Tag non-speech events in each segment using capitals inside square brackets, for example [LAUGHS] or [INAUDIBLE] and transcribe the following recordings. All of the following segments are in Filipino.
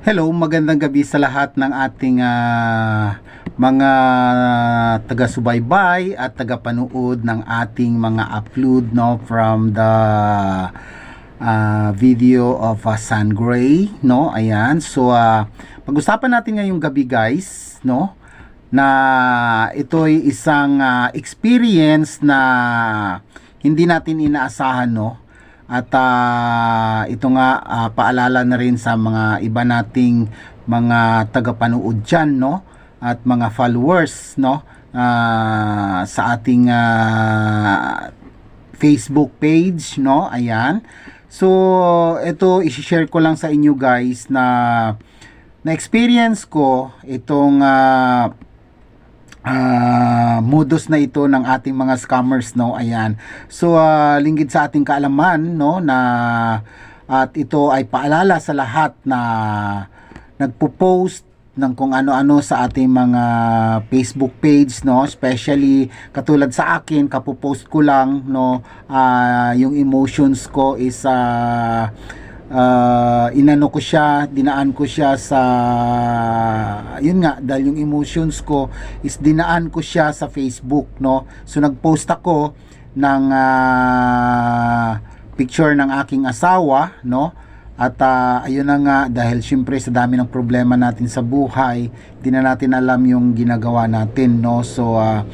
Hello, magandang gabi sa lahat ng ating ah, mga taga-subaybay at taga-panood ng ating mga upload no from the ah, video of uh, Sun Gray, no? Ayan. So ah, pag-usapan natin ngayong gabi, guys, no? Na ito'y isang ah, experience na hindi natin inaasahan, no? At ah, ito nga ah, paalala na rin sa mga iba nating mga tagapanood dyan, no? At mga followers, no? Ah, sa ating ah, Facebook page, no? Ayan. So, ito i-share ko lang sa inyo guys na na experience ko itong ah, ah, modus na ito ng ating mga scammers no? Ayan. So ah, linggid sa ating kaalaman no? Na at ito ay paalala sa lahat na nagpo-post ng kung ano-ano sa ating mga Facebook page no? Especially katulad sa akin kapopost ko lang no? Ah, yung emotions ko is ah, ah, inano ko siya, dinaan ko siya sa yun nga dahil yung emotions ko is dinaan ko siya sa Facebook no. So nagpost ako ng ah, picture ng aking asawa no. At ah, ayun na nga dahil syempre sa dami ng problema natin sa buhay, di na natin alam yung ginagawa natin no. So ah,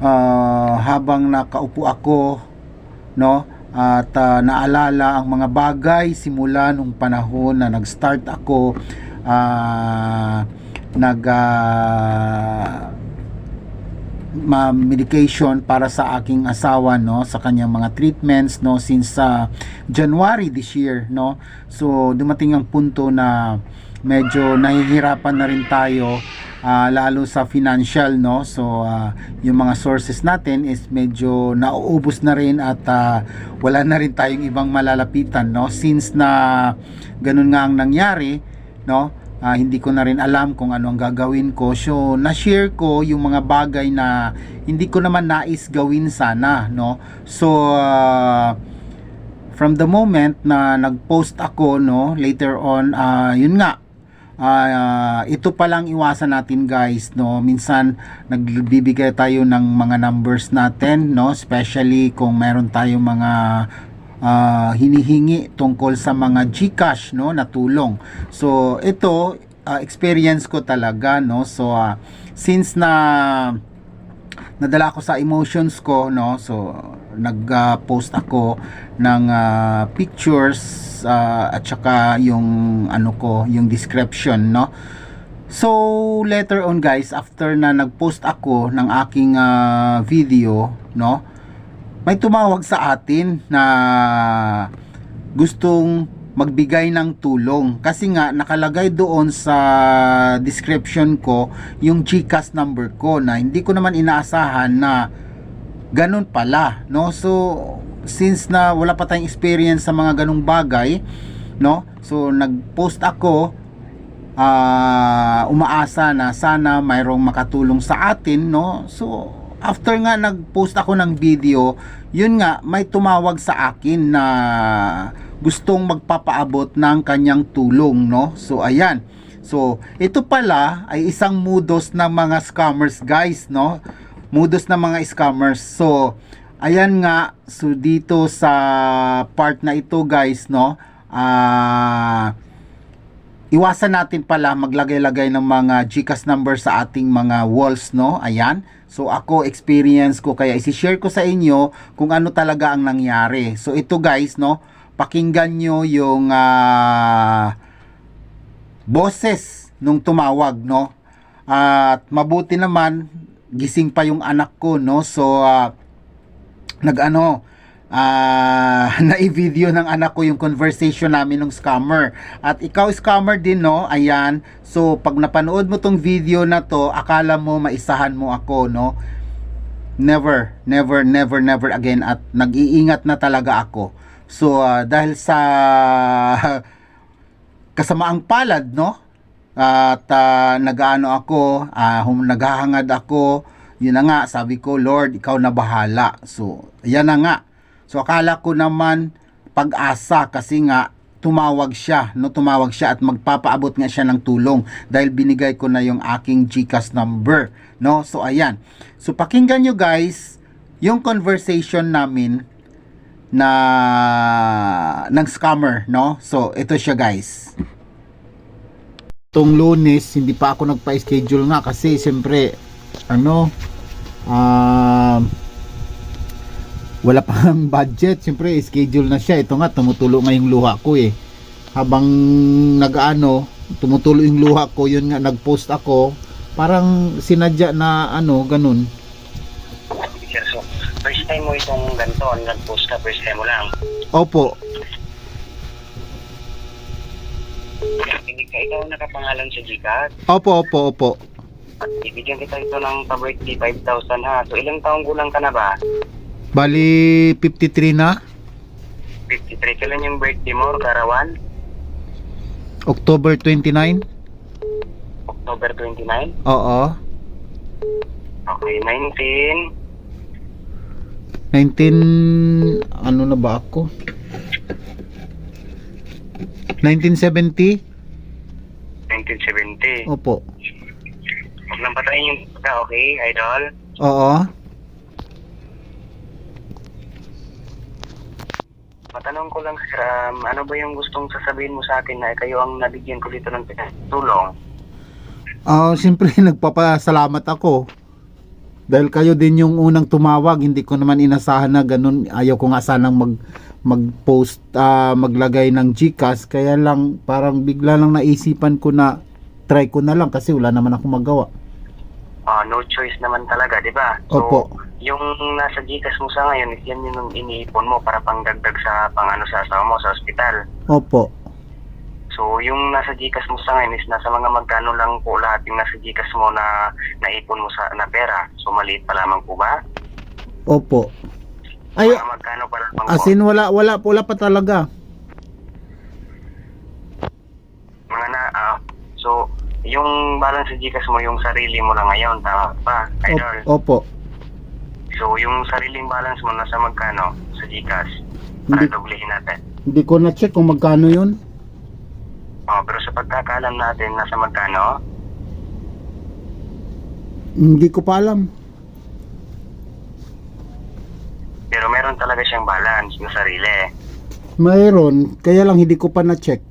ah, habang nakaupo ako no at ah, naalala ang mga bagay simula nung panahon na nag-start ako ah, nag ah, ma medication para sa aking asawa no? Sa kanyang mga treatments no? Since sa January this year no? So dumating ang punto na medyo nahihirapan na rin tayo ah, lalo sa financial no? So ah, yung mga sources natin is medyo nauubos na rin at ah, wala na rin tayong ibang malalapitan no? Since na ganun nga ang nangyari no? Ah, hindi ko na rin alam kung ano ang gagawin ko. So na-share ko yung mga bagay na hindi ko naman nais gawin sana no? So ah, from the moment na nag-post ako no? Later on ah, yun nga Ah, ito pa lang iwasan natin guys no? Minsan nagbibigay tayo ng mga numbers natin no? Especially kung meron tayong mga ah, hinihingi tungkol sa mga GCash no? Na tulong. So ito ah, experience ko talaga no? So ah, since na nadala ako sa emotions ko no? So nag-post ako ng ah, pictures ah, at saka yung ano ko yung description no? So later on guys after na nag-post ako ng aking ah, video no? May tumawag sa atin na gustong magbigay ng tulong. Kasi nga nakalagay doon sa description ko yung GCash number ko na hindi ko naman inaasahan na ganun pala no? So since na wala pa tayong experience sa mga ganung bagay no? So nagpost ako ah, umaasa na sana mayroong makatulong sa atin no? So after nga nagpost ako ng video yun nga may tumawag sa akin na gustong magpapaabot ng kanyang tulong no so ayan so ito pala ay isang modus ng mga scammers guys no modus ng mga scammers so ayan nga so dito sa part na ito guys no ah iwasan natin pala maglagay-lagay ng mga GCash number sa ating mga walls, no? Ayan. So, ako, experience ko, kaya isi-share ko sa inyo kung ano talaga ang nangyari. So, ito guys, no? Pakinggan nyo yung ah, boses nung tumawag, no? At mabuti naman, gising pa yung anak ko, no? So, ah, nag-ano, ah [LAUGHS] na-video ng anak ko yung conversation namin ng scammer. At ikaw scammer din no, ayan. So pag napanood mo tong video na to, akala mo maisahan mo ako no. Never, never, never, never again at nag-iingat na talaga ako. So ah, dahil sa [LAUGHS] kasamaang palad no, at ah, nag-ano ako, hum, naghahangad ako, yun na nga, sabi ko, Lord, ikaw na bahala. So, yan na nga. So, akala ko naman pag-asa kasi nga, tumawag siya, no tumawag siya at magpapaabot nga siya ng tulong dahil binigay ko na yung aking GCash number, no? So ayan. So pakinggan nyo guys yung conversation namin na ng scammer, no? So ito siya guys. Tong lunes, hindi pa ako nagpa-schedule nga kasi siyempre ano um wala pang [LAUGHS] budget, siyempre schedule na siya. Ito nga tumutulo nga yung luha ko eh. Habang nagaano, tumutulo yung luha ko, yun nga nag-post ako, parang sinadya na ano, ganun. First time mo itong ganito, nag-post ka, first time mo lang. Opo, Hindi ka ikaw nakapangalan sa GCash. opo, opo, opo. At ibigyan kita ito ng pa-birthday 5,000 ha. So, ilang taong gulang ka na ba? Bali 53 na, 53. Kailan yung birthday mo, Karawan? October 29. October 29? Oo. Okay, 19. 19 ano na ba ako? 1970? 1970. Opo. Huwag lang patayin yung ka, okay, idol? Oo. Matanong ko lang, sir, um, ano ba yung gustong sasabihin mo sa akin na kayo ang nabigyan ko dito ng tulong? Ah, siyempre [LAUGHS] nagpapasalamat ako. Dahil kayo din yung unang tumawag, hindi ko naman inasahan na ganun. Ayaw ko nga sanang mag mag-post ah, maglagay ng GCash kaya lang parang bigla lang naisipan ko na try ko na lang kasi wala naman ako magawa. Ah, no choice naman talaga, di ba? Opo. yung nasa Gcash mo sa ngayon, yan yung iniipon mo para pangdagdag sa pang ano sa asawa mo sa ospital. Opo. So, yung nasa Gcash mo sa ngayon is nasa mga magkano lang po lahat yung nasa Gcash mo na naipon mo sa na pera. So, maliit pa lamang po ba? Opo. Ay, Mga magkano pa lamang as po? in wala wala wala pa talaga. Mga na, ah, so, yung balance sa Gcash mo, yung sarili mo lang ngayon, tama ba, idol? Op- Opo. So, yung sariling balance mo nasa magkano sa Gcash? Para Hindi, doblehin natin. hindi ko na check kung magkano 'yun. Oh, pero sa pagkakaalam natin, nasa magkano? Hindi ko pa alam. Pero meron talaga siyang balance na sarili. Mayroon, kaya lang hindi ko pa na check.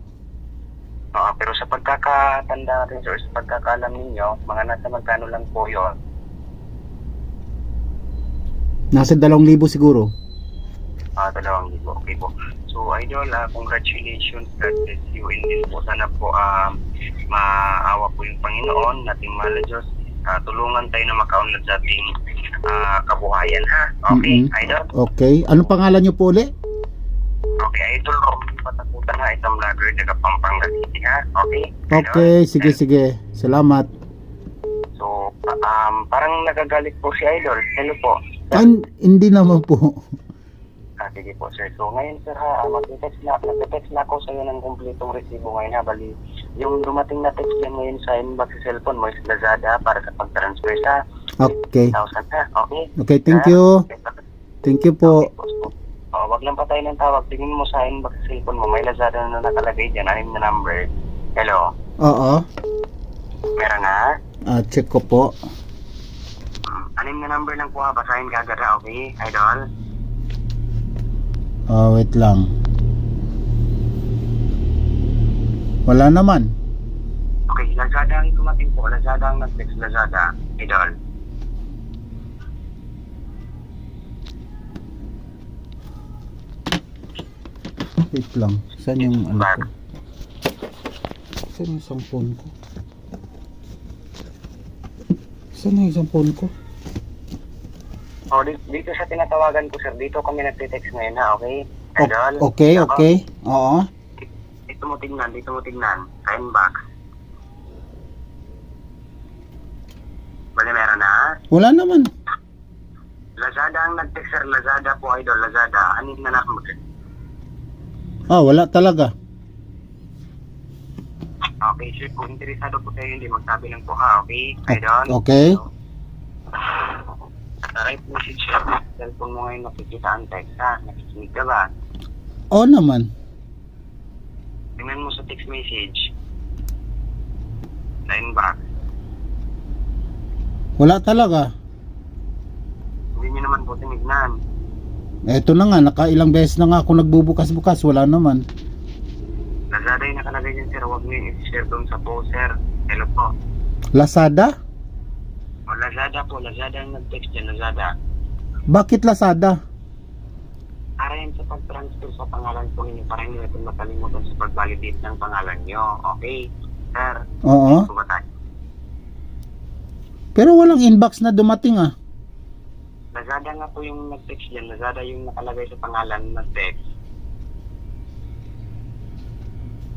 Oo, pero sa pagkakatanda natin, sir, sa pagkakaalam ninyo, mga nasa magkano lang po yun. Nasa 2,000 siguro. Ah, dalawang libo. Okay po. So, Idol, ah, congratulations. God bless you. And din po, sana po um, maawa po yung Panginoon, nating mahal na Diyos. Ah, tulungan tayo na makaunlad sa ating ah, kabuhayan, ha? Okay, Mm-mm. Idol? Okay. Anong pangalan niyo po uli? Okay, Idol, Robin Patakutan ha, isang vlogger taga Pampanga City, ha? Okay? Idol? Okay, sige sige. Salamat. So, um, parang nagagalit po si Idol. Hello po. Ay, hindi naman po. Ah, sige po, sir. So, ngayon, sir, ha, ah, mag-text na, mag-text na ako sa iyo ng kumpletong resibo ngayon, ha, bali. Yung dumating na text yan ngayon sa inbox sa cellphone mo is Lazada para sa pag-transfer sa Okay. 1,000, ha? Okay? Okay, thank you. Thank you po. Okay po. So, oh, wag lang patay ng tawag. Tingin mo sa inbox sa cellphone mo. May Lazada na nakalagay dyan. Anim na number. Hello? Oo. Meron na? Ah, check ko po. Hmm, Anim na number lang po ha. Basahin ka agad ha. Okay, idol? Ah, wait lang. Wala naman. Okay, Lazada ang tumating po. Lazada ang nag-text. Lazada. Idol. Wait lang. Saan yung ano ko? Saan yung isang phone ko? Saan yung isang phone ko? Oh, dito, sa tinatawagan ko, sir, dito kami nagte-text ngayon, ha, okay? Idol? okay, Ako, okay. Oo. Dito mo tingnan, dito mo tingnan. Sa inbox. Bali, meron na? Wala naman. Lazada ang nag-text, sir. Lazada po, idol. Lazada. Anin na number? Ah, wala talaga. Okay, sir. Kung interesado po kayo, hindi magsabi lang po, ha, okay? Idol? Okay. Right message, sir. Cellphone mo ngayon, makikita ang text, ha? Nakikinig ka ba? Oo naman. Tingnan mo sa text message. Sa inbox. Wala talaga. Hindi niyo naman po tinignan. Eto na nga, nakailang beses na nga ako nagbubukas-bukas, wala naman. Lazada yung nakalagay dyan sir. Huwag niyo i-share doon sa post sir. Hello po. Lazada? Lazada po. Lazada yung nag-text dyan. Lazada. Bakit Lazada? Para yan sa pag-transfer sa pangalan po ninyo. Para hindi natin makalimutan sa pag-validate ng pangalan nyo. Okay? Sir. Oo. Ito ba tayo? Pero walang inbox na dumating ah. Lazada nga po yung nag-text dyan. Lazada yung nakalagay sa pangalan ng text.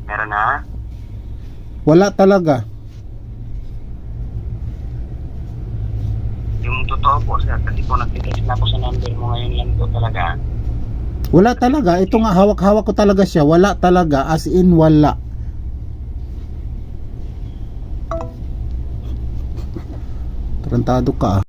Meron na? Wala talaga. Yung totoo po sir. Kasi po nag-text na ako sa number mo ngayon lang po talaga. Wala talaga. Ito nga, hawak-hawak ko talaga siya. Wala talaga. As in, wala. Tarantado ka ah.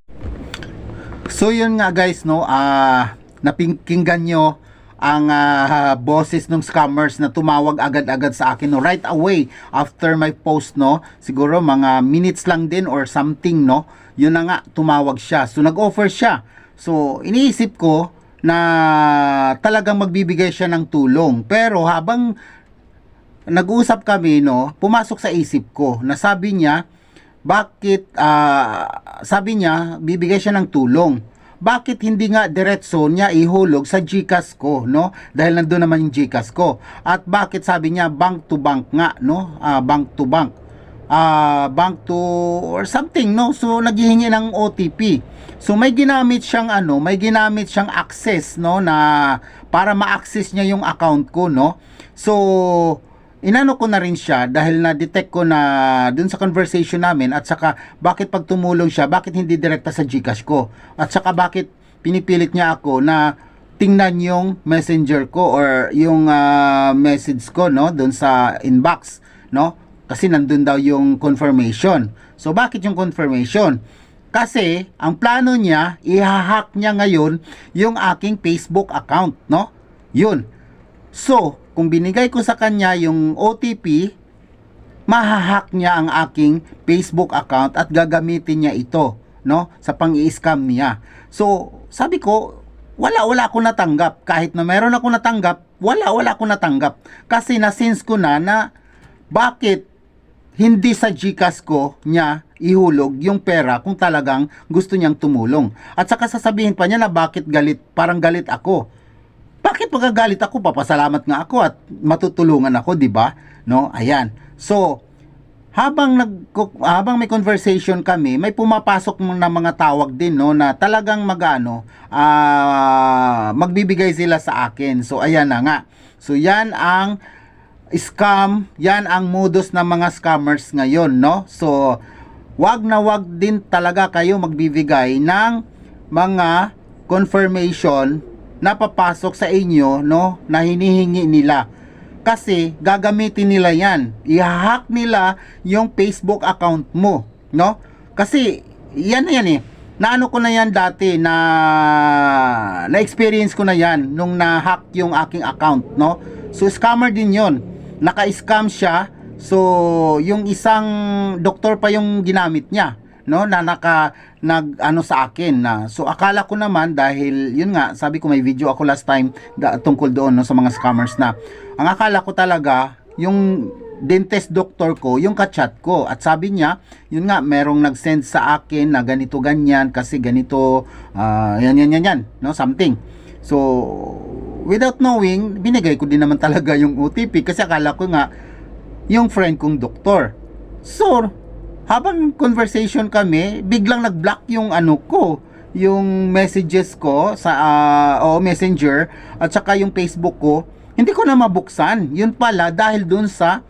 So yun nga guys no, ah napingkinggan nyo ang ah, boses ng scammers na tumawag agad-agad sa akin no right away after my post no. Siguro mga minutes lang din or something no. Yun na nga tumawag siya. So nag-offer siya. So iniisip ko na talagang magbibigay siya ng tulong. Pero habang nag-uusap kami no pumasok sa isip ko na sabi niya bakit ah, sabi niya bibigay siya ng tulong bakit hindi nga diretso niya ihulog sa GCash ko no? Dahil nandoon naman yung GCash ko. At bakit sabi niya bank to bank nga no? Ah, bank to bank. Ah bank to or something no? So naghihingi ng OTP so may ginamit siyang ano may ginamit siyang access no? Na para ma-access niya yung account ko no? So inano ko na rin siya dahil na-detect ko na dun sa conversation namin at saka bakit pag tumulong siya, bakit hindi direkta sa Gcash ko? At saka bakit pinipilit niya ako na tingnan yung messenger ko or yung ah, message ko no dun sa inbox no? Kasi nandun daw yung confirmation. So bakit yung confirmation? Kasi ang plano niya ihahack niya ngayon yung aking Facebook account no? Yun. So, kung binigay ko sa kanya yung OTP, mahahack niya ang aking Facebook account at gagamitin niya ito, no, sa pang-i-scam niya. So, sabi ko, wala wala ako natanggap. Kahit na meron ako natanggap, wala wala ako natanggap. Kasi na-sense ko na na bakit hindi sa GCash ko niya ihulog yung pera kung talagang gusto niyang tumulong. At saka sasabihin pa niya na bakit galit, parang galit ako bakit magagalit ako? Papasalamat nga ako at matutulungan ako, 'di ba? No? Ayan. So, habang nag habang may conversation kami, may pumapasok na mga tawag din no na talagang magano ah magbibigay sila sa akin. So ayan na nga. So yan ang scam, yan ang modus ng mga scammers ngayon, no? So wag na wag din talaga kayo magbibigay ng mga confirmation na papasok sa inyo no na hinihingi nila. Kasi gagamitin nila yan. I-hack nila yung Facebook account mo no? Kasi yan na yan eh. Naano ko na yan dati na na experience ko na yan nung na-hack yung aking account no? So scammer din yon naka-scam siya. So yung isang doktor pa yung ginamit niya no na naka nag ano sa akin na so akala ko naman dahil yun nga sabi ko may video ako last time da, tungkol doon no sa mga scammers na ang akala ko talaga yung dentist doctor ko yung kachat ko. At sabi niya yun nga merong nag-send sa akin na ganito ganyan kasi ganito ah, yan yan yan yan no something. So without knowing binigay ko din naman [LAUGHS] talaga yung OTP kasi akala ko nga yung friend kong doktor. So habang conversation kami, biglang nag-block yung ano ko, yung messages ko sa ah, o Messenger at saka yung Facebook ko. Hindi ko na mabuksan. Yun pala dahil dun sa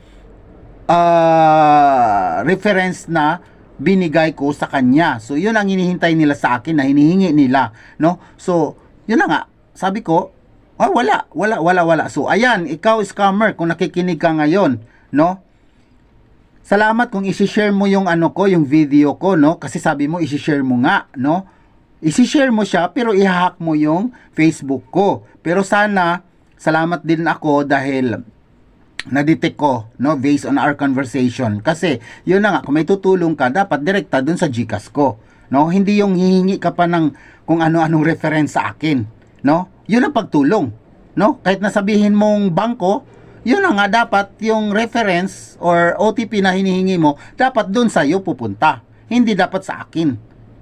ah, reference na binigay ko sa kanya. So yun ang hinihintay nila sa akin na hinihingi nila, no? So, yun na nga. Sabi ko, ah, wala, wala, wala, wala. So ayan, ikaw scammer kung nakikinig ka ngayon, no? Salamat kung i-share mo yung ano ko, yung video ko, no? Kasi sabi mo i-share mo nga, no? I-share mo siya pero i-hack mo yung Facebook ko. Pero sana salamat din ako dahil na-detect ko, no, based on our conversation. Kasi, yun na nga, kung may tutulong ka, dapat direkta dun sa GCash ko. No? Hindi yung hihingi ka pa ng kung ano-anong reference sa akin. No? Yun ang pagtulong. No? Kahit nasabihin mong bangko, yun na nga dapat yung reference or OTP na hinihingi mo, dapat dun sa iyo pupunta. Hindi dapat sa akin.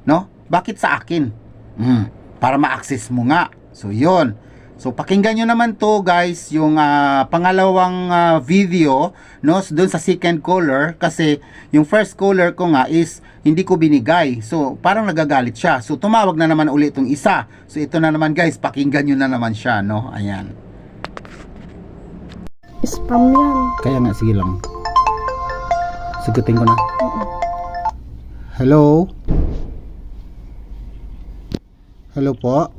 No? Bakit sa akin? Mm, para ma-access mo nga. So, yun. So pakinggan nyo naman to guys yung ah, pangalawang ah, video no doon sa second caller kasi yung first caller ko nga is hindi ko binigay. So parang nagagalit siya. So tumawag na naman ulit itong isa. So ito na naman guys, pakinggan nyo na naman siya no. Ayan. Spam yan. Kaya nga sige lang. Sagutin ko na. Hello? Hello po?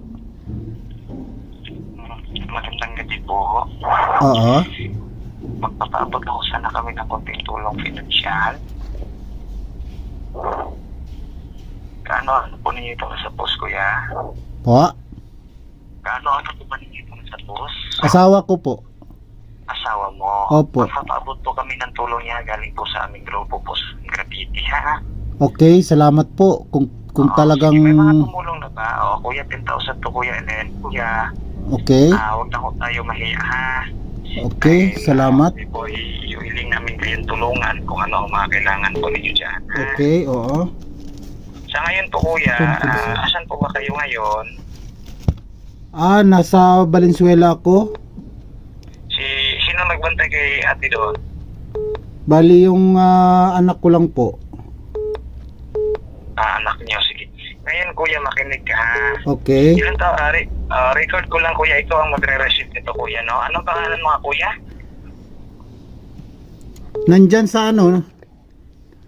Magandang gabi po. Oo. Magpapaabot ako sana kami ng konting tulong pinansyal. Kaano ano po ninyo ito sa post, kuya? Po? Kaano ano po ba ninyo ito sa post? Asawa ko po. Asawa mo? Opo. Magpapaabot po kami ng tulong niya galing po sa aming grupo po sa graffiti, ha? Okay, salamat po. Kung kung Oo, talagang sige, may mga tumulong na ba? O, kuya, 10,000 to, kuya. And then, kuya, okay. ah, huwag na ho tayo mahiya, ha? Okay, Dahil, salamat. ah, po, iiling namin kayong tulungan kung ano ang mga kailangan po ninyo dyan. ha? Okay, oo. Sa ngayon po, kuya, Thank you, ah, asan po ba kayo ngayon? Ah, nasa Valenzuela ako. Sino nagbantay kay ate doon? Bali yung ah, anak ko lang po. Ah, anak niyo, sige. Ngayon, kuya, makinig ka, ha? Okay. Ilan ta, ah, re- ah, record ko lang, kuya, ikaw ang magre-receive nito, kuya, no? Anong pangalan mo, nga, kuya? Nandyan sa ano?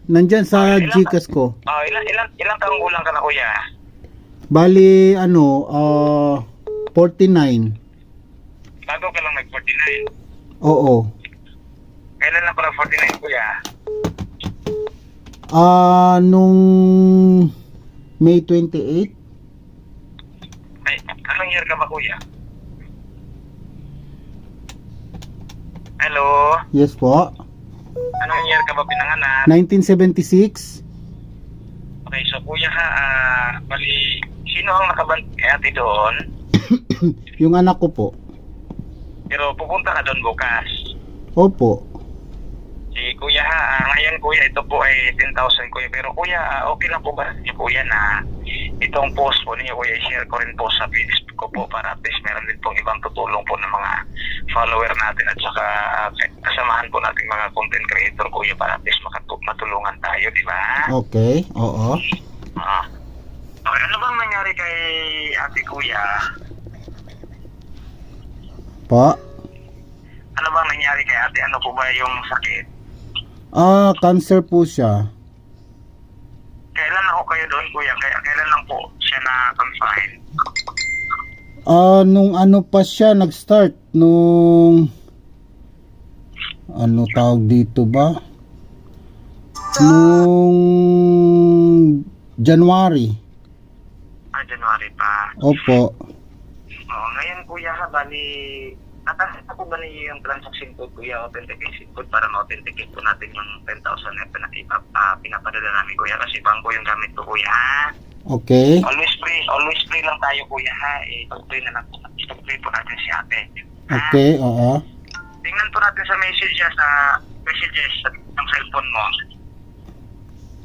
Nandyan sa Ah, Gcash ko. Ah, ilan, ilan, ilang taong gulang ka na, kuya? Bali ano, ah 49. Bago ka lang nag-49. Oo. Kailan lang pala 49, kuya? Ah, nung May 28? Ay, anong year ka ba, kuya? Hello? Yes po. Anong year ka ba pinanganak? 1976? Okay, so kuya ha, ah, bali, sino ang nakabant kay ate doon? [COUGHS] Yung anak ko po. Pero pupunta ka doon bukas. Opo. Si kuya ha, ah, ngayon kuya, ito po ay 10,000 kuya. Pero kuya, ah, okay lang po ba niyo kuya na itong post po ninyo kuya, i-share ko rin po sa Facebook ko po para at least meron din pong ibang tutulong po ng mga follower natin at saka ah, kasamahan po natin mga content creator kuya para at least makatu- matulungan tayo, di ba? Okay. Oo. Ah. Okay, ano bang nangyari kay ate kuya? Po. Ano bang nangyari kay ate? Ano po ba yung sakit? Ah, cancer po siya. Kailan ako kayo doon, kuya? Kaya, kailan lang po siya na-confine? Ah, nung ano pa siya nag-start nung ano tawag dito ba? Nung January. Ah, January pa. Opo. Oo, ngayon, kuya, ha, bali... Nataas na po ba niyo yung transaction code, kuya, authentication code para ma-authenticate po natin yung 10,000 na pinakita, ah, pinapadala namin, kuya, kasi bangko yung gamit ko, kuya, ha? Okay. Always pray, always pray lang tayo, kuya, ha? Eh, pag-pray na lang po, pag-pray po natin si ate. Ha? Okay, oo. Tingnan po natin sa message niya, sa messages sa ng cellphone mo.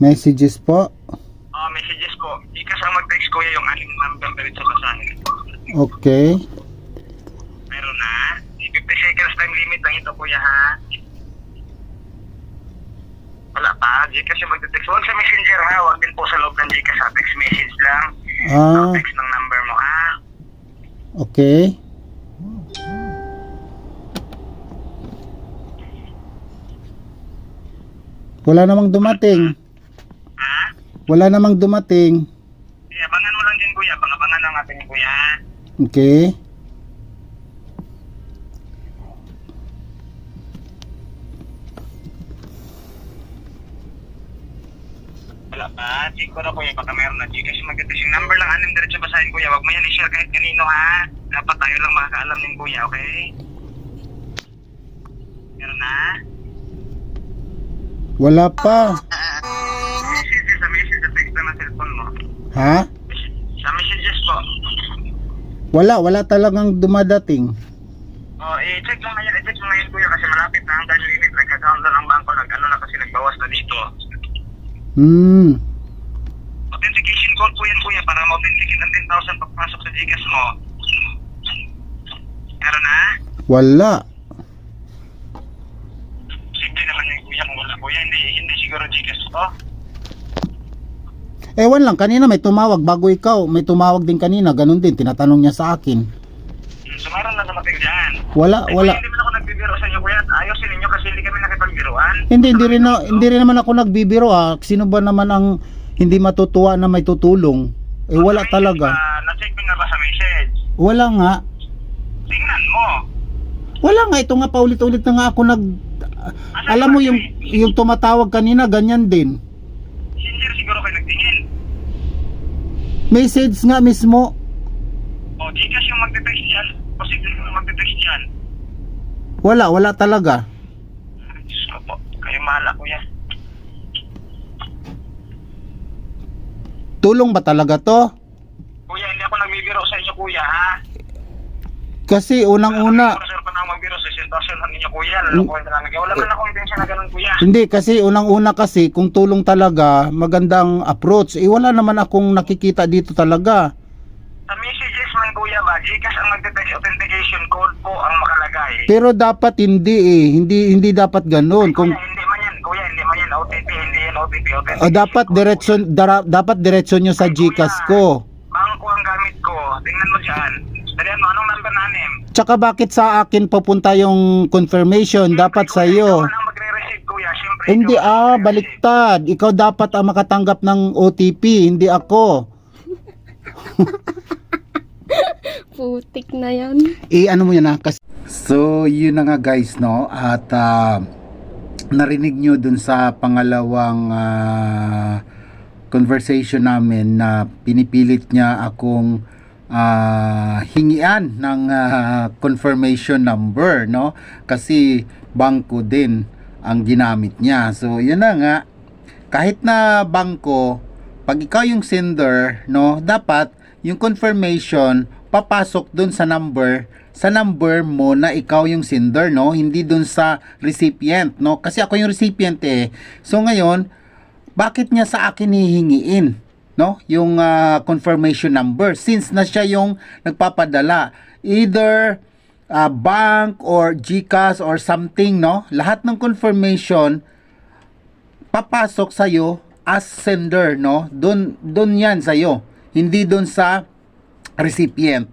Messages po. Oh, messages ko. Di ka sa mag-text kuya yung aling number diretso basahin. Okay. Meron na. 50 seconds time limit lang ito kuya ha. Wala pa. Gcash yung mag-text. Huwag sa messenger ha. Huwag din po sa loob ng Gcash ha. Text message lang. Ah, Text ng number mo ha. okay. Wala namang dumating. Ha? Wala namang dumating. Abangan mo lang din kuya. Abangan lang natin kuya. Okay. Wala pa. Check ko na kuya. Baka meron na Gcash yung mag-text. Yung number lang anim diretso basahin kuya. Huwag mo yan i-share kahit kanino ha. Dapat tayo lang makakaalam din kuya. Okay? Meron na? Wala pa. Messages sa message sa text na cellphone mo. Ha? Wala, wala talagang dumadating. Oh, i-check lang ngayon, i-check mo ngayon kuya kasi malapit na ang time limit. Nagka-count na ng bangko, nag-ano na kasi nagbawas na dito. Hmm. Authentication code po yan kuya para ma-authenticate ang 10,000 pagpasok sa Gcash mo. Meron na? Wala. Simple naman yung kuya kung wala kuya. Hindi, hindi siguro Gcash to. Ewan lang, kanina may tumawag bago ikaw. May tumawag din kanina, ganun din. Tinatanong niya sa akin. Hmm, meron na dumating dyan. Wala, Ay, wala. Hindi man ako nagbibiro sa inyo kuya. Ayosin ninyo kasi hindi kami nakipagbiruan. Hindi, hindi rin, na, hindi rin naman ako nagbibiro ah. Sino ba naman ang hindi matutuwa na may tutulong? Eh wala message talaga. ba, Na-check mo na ba sa message? Wala nga. Tingnan mo. Wala nga, ito nga paulit-ulit na nga ako nag... Alam mo yung, yung tumatawag kanina, ganyan din. Sincere siguro kayo nagtingin. Message nga mismo. O, Gcash yung magte-text dyan. Posible yung magte-text dyan. Wala, wala talaga. Diyos ko po. Kayo mahala kuya. Tulong ba talaga to? Kuya, hindi ako nagbibiro sa inyo kuya ha. Kasi unang-una, Sir, pa na ako magbiro sa sitwasyon ng inyo kuya. Lalokohin na lang. Wala man akong intensyon na ganun kuya. hindi kasi unang-una kasi kung tulong talaga, magandang approach. Eh wala naman akong nakikita dito talaga. Sa messages man kuya ba, Gcash ang magte-text authentication code po ang makalagay. Pero dapat hindi eh, hindi hindi dapat ganoon. Kung Kuya, hindi man yan. Kuya, hindi man yan OTP. Hindi yan OTP. o authentication dapat code. diretsyon dara- dapat diretsyon nyo sa GCash ko. Bangko ang gamit ko. Tingnan mo dyan. Dalihan mo, anong number nanim? Tsaka bakit sa akin papunta yung confirmation? Dapat sa iyo. Hindi ah, magre-receive. baliktad. Ikaw dapat ang makatanggap ng OTP, hindi ako. [LAUGHS] Putik na yan. Eh, ano mo yan ah? Kas- so, yun na nga guys, no? At ah, narinig nyo dun sa pangalawang ah, conversation namin na pinipilit niya akong ah, hingian ng ah, confirmation number, no? Kasi bangko din ang ginamit niya. So, yun na nga. Kahit na bangko, pag ikaw yung sender, no, dapat yung confirmation papasok dun sa number sa number mo na ikaw yung sender no hindi dun sa recipient no kasi ako yung recipient eh so ngayon bakit niya sa akin hihingiin no? Yung ah, confirmation number. Since na siya yung nagpapadala either ah, bank or GCash or something no? Lahat ng confirmation papasok sa iyo as sender no? Doon doon yan sa iyo hindi doon sa recipient.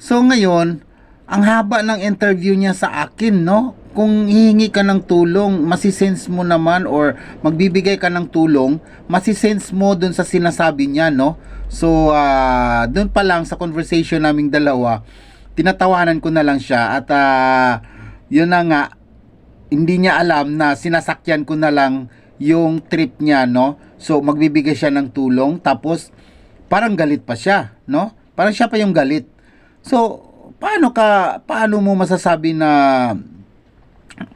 So ngayon ang haba ng interview niya sa akin no kung hihingi ka ng tulong masisense mo naman or magbibigay ka ng tulong masisense mo doon sa sinasabi niya no so ah, doon pa lang sa conversation naming dalawa tinatawanan ko na lang siya at ah, yun na nga hindi niya alam na sinasakyan ko na lang yung trip niya, no? So, magbibigay siya ng tulong, tapos, parang galit pa siya, no? Parang siya pa yung galit. So, paano ka, paano mo masasabi na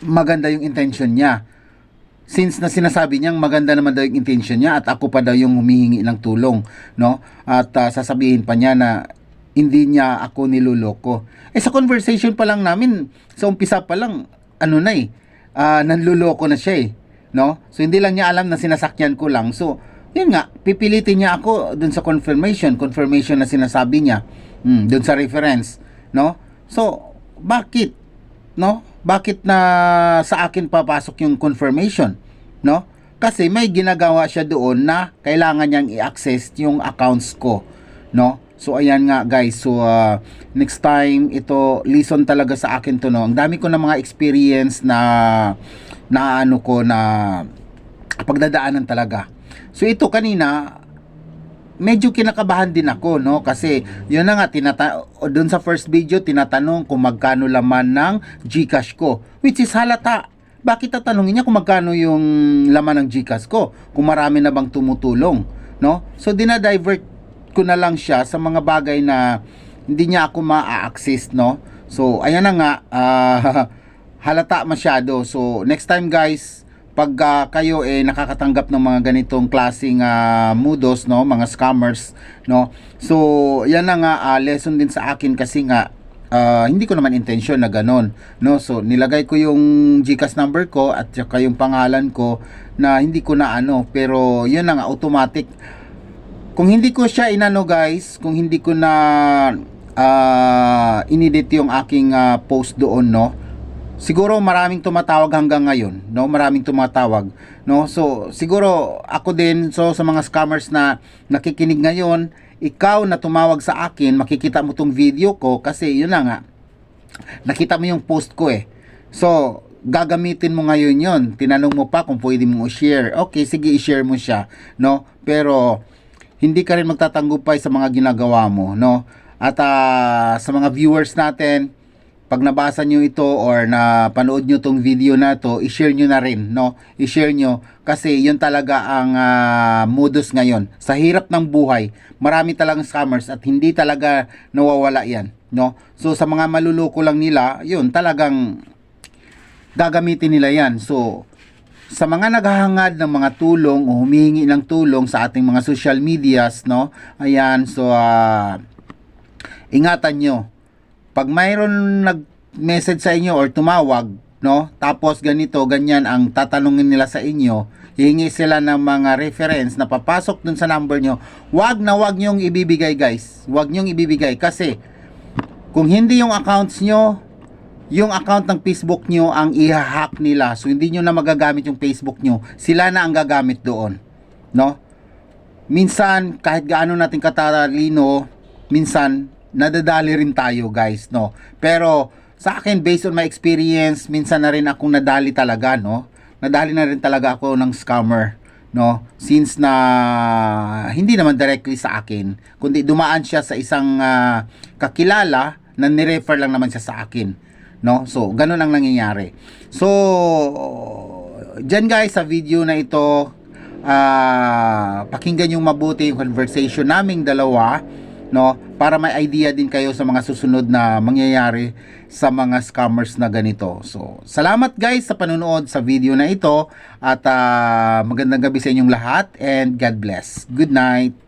maganda yung intention niya? Since na sinasabi niyang maganda naman daw yung intention niya at ako pa daw yung humihingi ng tulong, no? At ah, sasabihin pa niya na hindi niya ako niluloko. Eh sa conversation pa lang namin, sa umpisa pa lang, ano na eh, ah, nanluloko na siya eh. No? So hindi lang niya alam na sinasakyan ko lang. So, yun nga, pipilitin niya ako dun sa confirmation, confirmation na sinasabi niya, hmm, dun sa reference, no? So, bakit? No? Bakit na sa akin papasok yung confirmation? No? Kasi may ginagawa siya doon na kailangan niyang i-access yung accounts ko, no? So ayan nga guys, so uh, next time ito lesson talaga sa akin to no. Ang dami ko na mga experience na na ano ko na pagdadaanan talaga. So ito kanina medyo kinakabahan din ako no kasi yun na nga tinata doon sa first video tinatanong kung magkano laman ng GCash ko which is halata. Bakit tatanungin niya kung magkano yung laman ng GCash ko kung marami na bang tumutulong no? So dinadivert ko na lang siya sa mga bagay na hindi niya ako ma-access no. So ayan na nga ah, [LAUGHS] halata masyado. So next time guys, pag ah, kayo eh nakakatanggap ng mga ganitong klaseng ah, mudos no, mga scammers no. So yan na nga ah, lesson din sa akin kasi nga ah, hindi ko naman intention na ganon no. So nilagay ko yung GCash number ko at saka yung pangalan ko na hindi ko na ano pero yun na nga automatic kung hindi ko siya inano guys, kung hindi ko na ah, inedit yung aking ah, post doon no, siguro maraming tumatawag hanggang ngayon, no? Maraming tumatawag, no? So, siguro ako din so sa mga scammers na nakikinig ngayon, ikaw na tumawag sa akin, makikita mo tong video ko kasi yun na nga. Nakita mo yung post ko eh. So, gagamitin mo ngayon yon. Tinanong mo pa kung pwede mo i-share. Okay, sige i-share mo siya, no? Pero hindi ka rin magtatanggupay sa mga ginagawa mo, no? At ah, sa mga viewers natin, pag nabasa nyo ito or na panood nyo tong video na to, i-share nyo na rin, no? I-share nyo kasi yun talaga ang ah, modus ngayon. Sa hirap ng buhay, marami talagang scammers at hindi talaga nawawala yan, no? So sa mga maluloko lang nila, yun talagang gagamitin nila yan. So sa mga naghahangad ng mga tulong o humihingi ng tulong sa ating mga social medias, no? Ayan, so ah, ingatan nyo pag mayroon nag-message sa inyo or tumawag, no? Tapos ganito, ganyan ang tatanungin nila sa inyo, hihingi sila ng mga reference na papasok dun sa number nyo, wag na wag nyong ibibigay guys. Wag nyong ibibigay kasi kung hindi yung accounts nyo, yung account ng Facebook nyo ang ihahack nila. So hindi nyo na magagamit yung Facebook nyo. Sila na ang gagamit doon. No? Minsan, kahit gaano natin katalino, minsan, nadadali rin tayo guys, no? Pero, sa akin, based on my experience, minsan na rin akong nadali talaga, no? Nadali na rin talaga ako ng scammer, no? Since na hindi naman directly sa akin, kundi dumaan siya sa isang ah, kakilala na nirefer lang naman siya sa akin, no? So, ganun ang nangyayari. So, dyan guys, sa video na ito, ah pakinggan yung mabuti yung conversation naming dalawa no para may idea din kayo sa mga susunod na mangyayari sa mga scammers na ganito. So, salamat guys sa panonood sa video na ito at ah, magandang gabi sa inyong lahat and God bless. Good night.